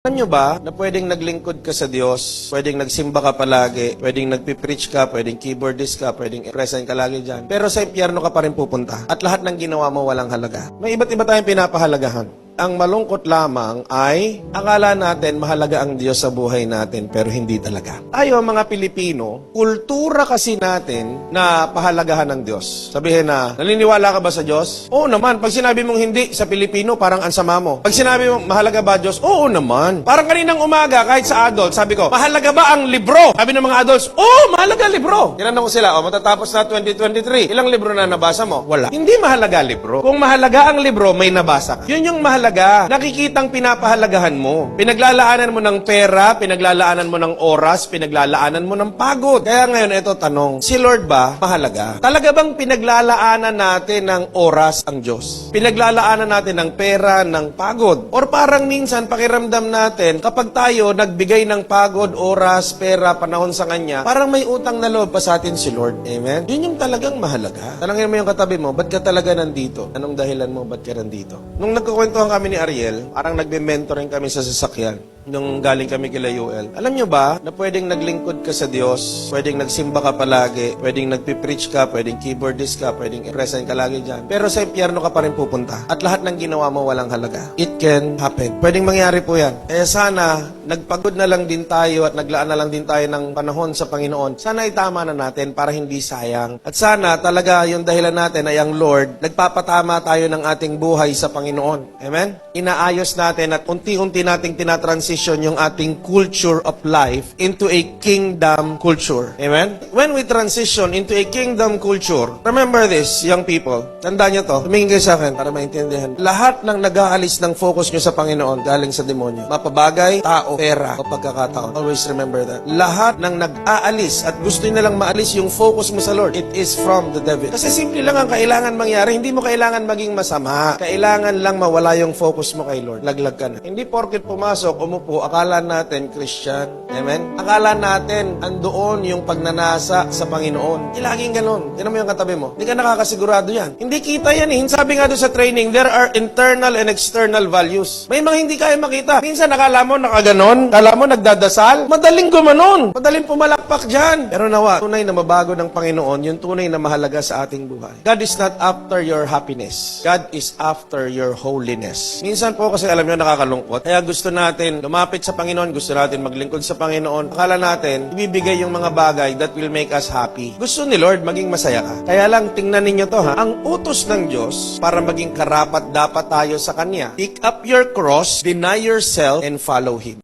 Alam nyo ba na pwedeng naglingkod ka sa Diyos, pwedeng nagsimba ka palagi, pwedeng nagpipreach ka, pwedeng keyboardist ka, pwedeng present ka lagi dyan. Pero sa impyerno ka pa rin pupunta. At lahat ng ginawa mo walang halaga. May iba't iba tayong pinapahalagahan. Ang malungkot lamang ay akala natin mahalaga ang Diyos sa buhay natin pero hindi talaga. Tayo mga Pilipino, kultura kasi natin na pahalagahan ng Diyos. Sabihin na, naniniwala ka ba sa Diyos? Oo naman. Pag sinabi mong hindi sa Pilipino, parang ansama mo. Pag sinabi mong mahalaga ba Diyos? Oo naman. Parang kaninang umaga, kahit sa adult, sabi ko, mahalaga ba ang libro? Sabi ng mga adults, oo, mahalaga libro. Tinanong ko sila, o matatapos na 2023, ilang libro na nabasa mo? Wala. Hindi mahalaga libro. Kung mahalaga ang libro, may nabasa ka. Yun yung mahalaga. Nakikitang pinapahalagahan mo. Pinaglalaanan mo ng pera, pinaglalaanan mo ng oras, pinaglalaanan mo ng pagod. Kaya ngayon, ito tanong, si Lord ba mahalaga? Talaga bang pinaglalaanan natin ng oras ang Diyos? Pinaglalaanan natin ng pera, ng pagod? Or parang minsan, pakiramdam natin, kapag tayo nagbigay ng pagod, oras, pera, panahon sa Kanya, parang may utang na loob pa sa atin si Lord. Amen? Yun yung talagang mahalaga. Tanangin mo yung katabi mo, ba't ka talaga nandito? Anong dahilan mo, ba't ka nandito? Nung nagkukwentuhan kami ni Ariel, parang nagbe-mentoring kami sa sasakyan nung galing kami kila UL. Alam nyo ba na pwedeng naglingkod ka sa Diyos, pwedeng nagsimba ka palagi, pwedeng nagpipreach ka, pwedeng keyboardist ka, pwedeng present ka lagi dyan. Pero sa impyerno ka pa rin pupunta. At lahat ng ginawa mo walang halaga. It can happen. Pwedeng mangyari po yan. Kaya sana, nagpagod na lang din tayo at naglaan na lang din tayo ng panahon sa Panginoon. Sana itama na natin para hindi sayang. At sana talaga yung dahilan natin ay ang Lord, nagpapatama tayo ng ating buhay sa Panginoon. Amen? Inaayos natin at unti-unti nating tinatransition yung ating culture of life into a kingdom culture. Amen? When we transition into a kingdom culture, remember this, young people. Tandaan nyo to. Tumingin kayo sa akin para maintindihan. Lahat ng nag-aalis ng focus nyo sa Panginoon galing sa demonyo. Mapabagay, tao, pera, o pagkakataon. Always remember that. Lahat ng nag-aalis at gusto nyo lang maalis yung focus mo sa Lord, it is from the devil. Kasi simple lang ang kailangan mangyari. Hindi mo kailangan maging masama. Kailangan lang mawala yung focus mo kay Lord. Laglag ka na. Hindi porket pumasok, umupo, akala natin Christian. Amen? Akala natin andoon yung pagnanasa sa Panginoon. Hindi laging ganun. Tinan mo yung katabi mo. Hindi ka nakakasigurado yan. Hindi kita yan eh. Sabi nga doon sa training, there are internal and external values. May mga hindi kaya makita. Minsan nakala mo nakaganon, akala mo nagdadasal. Madaling gumanon. Madaling pumalakpak dyan. Pero nawa, tunay na mabago ng Panginoon, yung tunay na mahalaga sa ating buhay. God is not after your happiness. God is after your holiness. Minsan po kasi alam nyo nakakalungkot. Kaya gusto natin lumapit sa Panginoon, gusto natin maglingkod sa Panginoon. Akala natin, ibibigay yung mga bagay that will make us happy. Gusto ni Lord maging masaya ka. Kaya lang, tingnan ninyo to ha. Ang utos ng Diyos para maging karapat dapat tayo sa Kanya. Pick up your cross, deny yourself, and follow Him.